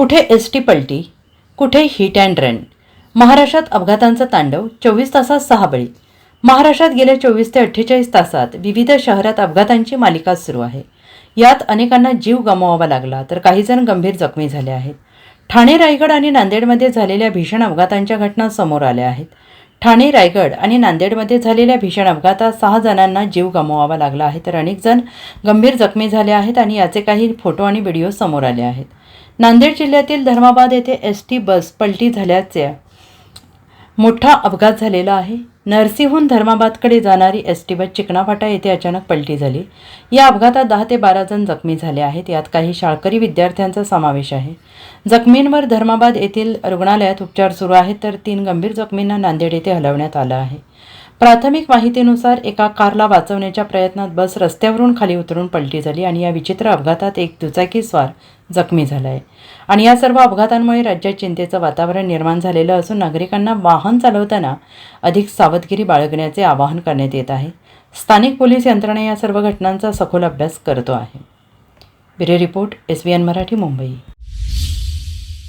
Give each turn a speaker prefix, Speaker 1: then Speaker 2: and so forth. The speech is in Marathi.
Speaker 1: कुठे एस टी पलटी कुठे हिट अँड रन महाराष्ट्रात अपघातांचं तांडव चोवीस तासात सहा बळी. महाराष्ट्रात गेल्या चोवीस ते अठ्ठेचाळीस तासात विविध शहरात अपघातांची मालिका सुरू आहे. यात अनेकांना जीव गमवावा लागला तर काही जण गंभीर जखमी झाले आहेत. ठाणे रायगड आणि नांदेडमध्ये झालेल्या भीषण अपघातांच्या घटना समोर आल्या आहेत. ठाणे रायगड आणि नांदेडमध्ये झालेल्या भीषण अपघातात सहा जणांना जीव गमवावा लागला आहे तर अनेक जण गंभीर जखमी झाले आहेत आणि याचे काही फोटो आणि व्हिडिओ समोर आले आहेत. नांदेड जिल्ह्यातील धर्माबाद येथे एस टी बस पलटी झाल्याचे मोठा अपघात झालेला आहे. नरसीहून धर्माबादकडे जाणारी एस टी बस चिकणाफाटा येथे अचानक पलटी झाली. या अपघातात दहा ते बारा जण जखमी झाले आहेत. यात काही शाळकरी विद्यार्थ्यांचा समावेश आहे. जखमींवर धर्माबाद येथील रुग्णालयात उपचार सुरू आहेत तर तीन गंभीर जखमींना नांदेड येथे हलवण्यात आलं आहे. प्राथमिक माहितीनुसार एका कारला वाचवण्याच्या प्रयत्नात बस रस्त्यावरून खाली उतरून पलटी झाली आणि या विचित्र अपघातात एक दुचाकीस्वार जखमी झाला आहे आणि या सर्व अपघातांमुळे राज्यात चिंतेचं वातावरण निर्माण झालेलं असून नागरिकांना वाहन चालवताना अधिक सावधगिरी बाळगण्याचे आवाहन करण्यात येत आहे. स्थानिक पोलीस यंत्रणा या सर्व घटनांचा सखोल अभ्यास करतो आहे. Bureau report S B N Marathi Mumbai.